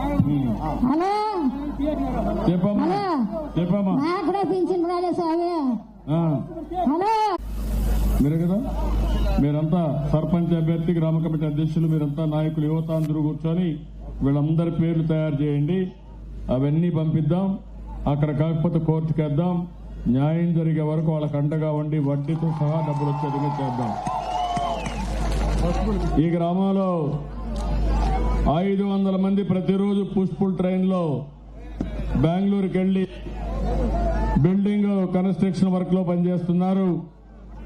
Hello. చెప్పమ్మా. Hello. చెప్పమ్మా. నాకు కూడా పింఛన్ రాలే స్వామి. హలో. మీరే కదా? మీరంతా సర్పంచ్ అభ్యర్థి గ్రామ కమిటీ అధ్యక్షులు మీరంతా నాయకులు యువత అందరూ కూర్చొని వీళ్ళందరి పేర్లు తయారు చేయండి. అవన్నీ పంపిద్దాం. అక్కడ కాకపోతే కోర్టుకి వేద్దాం. న్యాయం జరిగే వరకు వాళ్ళకి అండగా ఉండి వడ్డీతో సహా డబ్బులు వచ్చే విధంగా చేద్దాం. ఈ గ్రామంలో ఐదు వందల మంది ప్రతిరోజు పుష్పుల్ ట్రైన్లో బెంగళూరుకి వెళ్ళి బిల్డింగ్ కన్స్ట్రక్షన్ వర్క్లో పనిచేస్తున్నారు.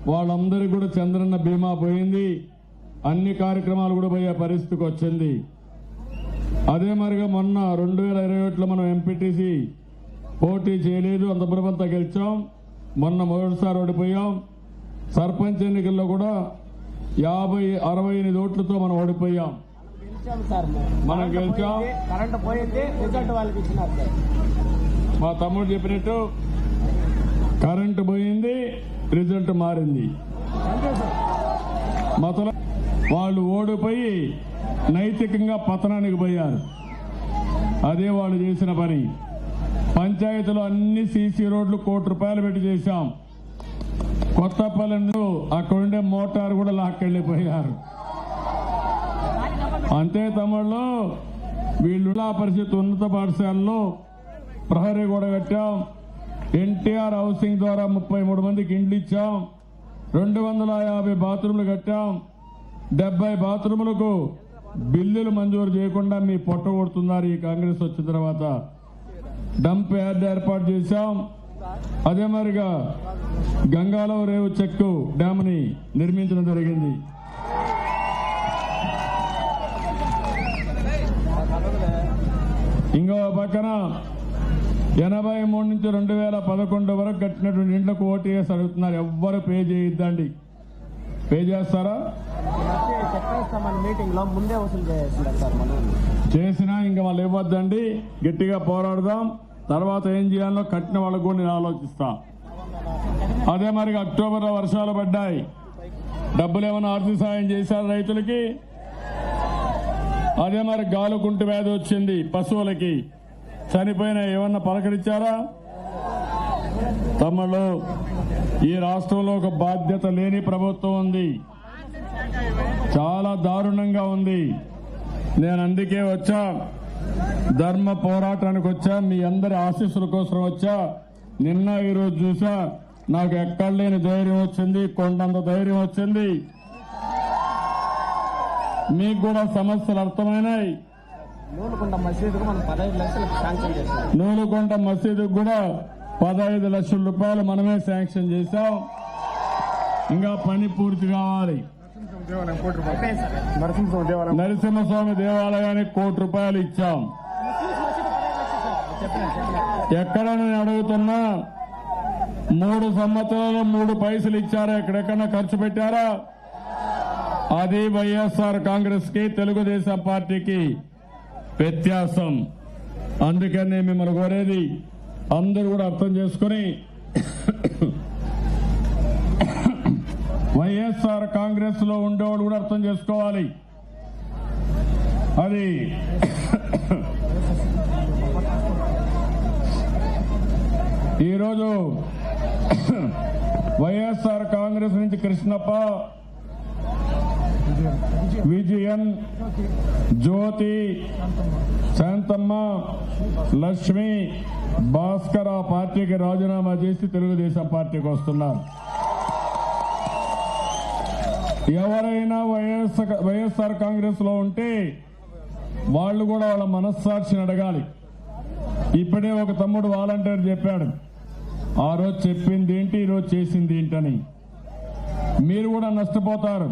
వాళ్ళందరికీ కూడా చంద్రన్న బీమా పోయింది. అన్ని కార్యక్రమాలు కూడా పోయే పరిస్థితికి వచ్చింది. అదే మరిగా మొన్న రెండు వేల ఇరవై ఒకటిలో మనం ఎంపీటీసీ పోటీ చేయలేదు. అంత బృహంతా గెలిచాం. మొన్న మొదటిసారి ఓడిపోయాం. సర్పంచ్ ఎన్నికల్లో కూడా యాభై అరవై ఎనిమిది ఓట్లతో మనం ఓడిపోయాం. మనం గెలిచాం కరెంట్ పోయింది రిజల్ట్ వాళ్ళకి ఇచ్చినారు సార్. మా తమ్ముడు చెప్పినట్టు కరెంటు పోయింది రిజల్ట్ మారింది. మొదలు వాళ్ళు ఓడిపోయి నైతికంగా పతనానికి పోయారు. అదే వాళ్ళు చేసిన పని. పంచాయతీలో అన్ని సీసీ రోడ్లు కోటి రూపాయలు పెట్టి చేశాం. కొత్తపల్లి అక్కడుండే మోటార్ కూడా లాక్కెళ్ళిపోయారు. అంతే తమ్ముళ్ళు వీళ్ళు ఆ పరిస్థితి ఉన్నత పాఠశాలలో ప్రహరీ కూడా కట్టాం. ఎన్టీఆర్ హౌసింగ్ ద్వారా ముప్పై మూడు మందికి ఇండ్లు ఇచ్చాం. రెండు వందల యాభై బాత్రూములు కట్టాం. డెబ్బై బాత్రూములకు బిల్లులు మంజూరు చేయకుండా మీ పొట్ట కొడుతున్నారు ఈ కాంగ్రెస్ వచ్చిన తర్వాత. డంప్ యార్డ్ ఏర్పాటు చేశాం. అదే మరిగా గంగాలో రేవు చెక్కు డ్యామ్ని నిర్మించడం జరిగింది. ఇంకో పక్కన ఎనభై మూడు నుంచి రెండు వేల పదకొండు వరకు కట్టినటువంటి ఇండ్లకు ఓటీఎస్ అడుగుతున్నారు. ఎవ్వరు పే చేయొద్దండి. పే చేస్తారా? ముందే చేసినా ఇంకా వాళ్ళు ఇవ్వద్దండి. గట్టిగా పోరాడదాం. తర్వాత ఏం చేయాలో కట్టిన వాళ్ళకు కూడా నేను ఆలోచిస్తా. అదే మరి అక్టోబర్లో వర్షాలు పడ్డాయి. డబ్బులు ఏమైనా ఆర్థిక సాయం చేశారు రైతులకి? అదే మరి గాలుకుంటు వ్యాధి వచ్చింది పశువులకి. చనిపోయిన ఏమన్నా పలకరించారా? తమలో ఈ రాష్ట్రంలో ఒక బాధ్యత లేని ప్రభుత్వం ఉంది. చాలా దారుణంగా ఉంది. నేను అందుకే వచ్చా. ధర్మ పోరాటానికి వచ్చా. మీ అందరి ఆశీస్సుల కోసం వచ్చా. నిన్న ఈరోజు చూసా. నాకు ఎక్కడ లేని ధైర్యం వచ్చింది. కొండంత ధైర్యం వచ్చింది. మీకు కూడా సమస్యలు అర్థమైనాయి. నూనెకుంట మసీదుకు మనం పదహైదు లక్షలకు శాంక్షన్ చేస్తాం నూలుకొండ మసీదుకు కూడా పదహైదు లక్షల రూపాయలు మనమే శాంక్షన్ చేశాం. ఇంకా పని పూర్తి కావాలి. నరసింహస్వామి దేవాలయానికి కోటి రూపాయలు ఇచ్చాం. ఎక్కడ నేను అడుగుతున్నా మూడు సంవత్సరాలు మూడు పైసలు ఇచ్చారా? ఎక్కడెక్కడన్నా ఖర్చు పెట్టారా? అది వైఎస్ఆర్ కాంగ్రెస్కి తెలుగుదేశం పార్టీకి వ్యత్యాసం. అందుకని మిమ్మల్ని కోరేది అందరూ కూడా అర్థం చేసుకుని వైఎస్ఆర్ కాంగ్రెస్లో ఉండేవాళ్ళు కూడా అర్థం చేసుకోవాలి. అది ఈరోజు వైఎస్ఆర్ కాంగ్రెస్ నుంచి కృష్ణప్ప విజయన్ జ్యోతి శాంతమ్మ లక్ష్మి భాస్కర్ ఆ పార్టీకి రాజీనామా చేసి తెలుగుదేశం పార్టీకి వస్తున్నారు. ఎవరైనా వైఎస్ఆర్ వైఎస్ఆర్ కాంగ్రెస్లో ఉంటే వాళ్ళు కూడా వాళ్ళ మనస్సాక్షిని అడగాలి. ఇప్పుడే ఒక తమ్ముడు వాలంటీర్ చెప్పాడు. ఆ రోజు చెప్పింది ఏంటి ఈరోజు చేసింది ఏంటని మీరు కూడా నష్టపోతారు.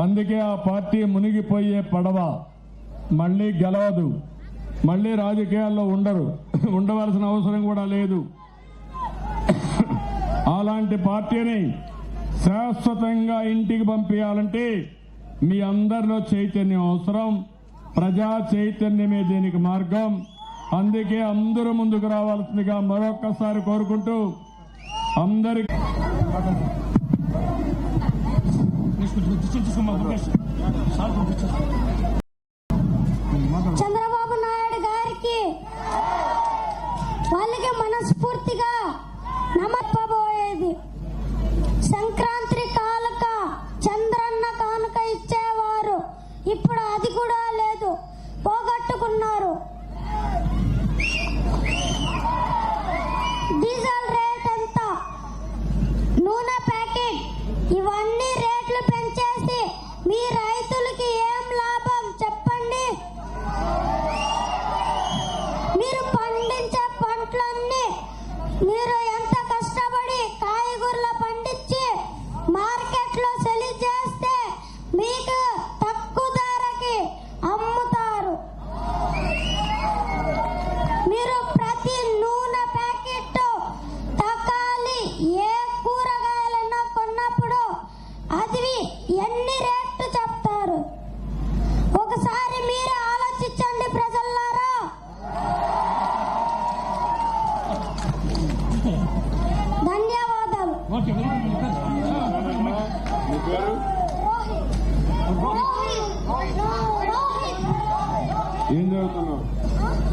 అందుకే ఆ పార్టీ మునిగిపోయే పడవ. మళ్ళీ గెలవదు. మళ్ళీ రాజకీయాల్లో ఉండరు. ఉండవలసిన అవసరం కూడా లేదు. అలాంటి పార్టీని శాశ్వతంగా ఇంటికి పంపించాలంటే మీ అందరిలో చైతన్యం అవసరం. ప్రజా చైతన్యమే దీనికి మార్గం. అందుకే అందరూ ముందుకు రావాల్సిందిగా మరొక్కసారి కోరుకుంటూ అందరికి Дискусия, дискусия, дискусия, дискусия, дискусия, మీరు ఎంత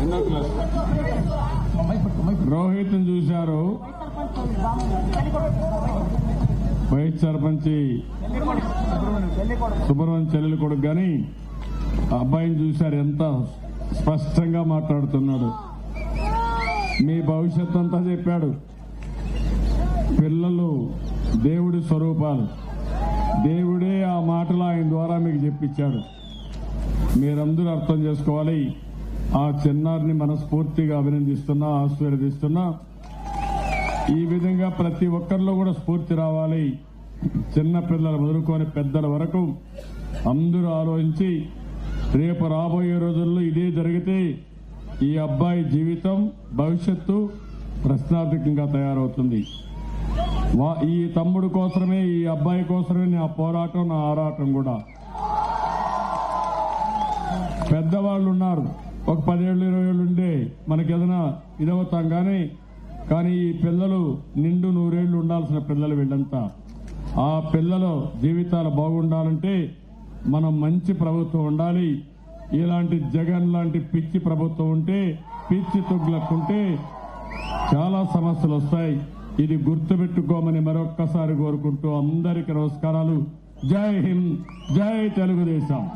ఎన్నో క్లాస్ రోహిత్ చూశారు. వైస్ సర్పంచి సుబ్రహ్మణ్యం చెల్లెలు కొడుకు కానీ ఆ అబ్బాయిని చూశారు. ఎంత స్పష్టంగా మాట్లాడుతున్నాడు. మీ భవిష్యత్ అంతా చెప్పాడు. పిల్లలు దేవుడి స్వరూపాలు. దేవుడే ఆ మాటలు ఆయన ద్వారా మీకు చెప్పించాడు. మీరందరూ అర్థం చేసుకోవాలి. ఆ చిన్నారిని మనస్ఫూర్తిగా అభినందిస్తున్నా ఆశీర్వదిస్తున్నా. ఈ విధంగా ప్రతి ఒక్కరిలో కూడా స్ఫూర్తి రావాలి. చిన్న పిల్లలు మొదలుకొని పెద్దల వరకు అందరూ ఆలోచించి రేపు రాబోయే రోజుల్లో ఇదే జరిగితే ఈ అబ్బాయి జీవితం భవిష్యత్తు ప్రశ్నార్థకంగా తయారవుతుంది. వా- ఈ తమ్ముడు కోసమే ఈ అబ్బాయి కోసమే నా పోరాటం నా ఆరాటం కూడా. పెద్దవాళ్ళు ఉన్నారు ఒక పదేళ్ళు ఇరవై ఏళ్ళు ఉండే మనకి ఏదైనా ఇదవుతాం కానీ కానీ ఈ పిల్లలు నిండు నూరేళ్ళు ఉండాల్సిన పిల్లలు వీళ్ళంతా. ఆ పిల్లల జీవితాలు బాగుండాలంటే మనం మంచి ప్రభుత్వం ఉండాలి. ఇలాంటి జగన్ లాంటి పిచ్చి ప్రభుత్వం ఉంటే పిచ్చి తొగ్గులకుంటే చాలా సమస్యలు వస్తాయి ఇది గుర్తుపెట్టుకోమని మరొక్కసారి కోరుకుంటూ అందరికీ నమస్కారాలు. జై హింద్ జై తెలుగుదేశం.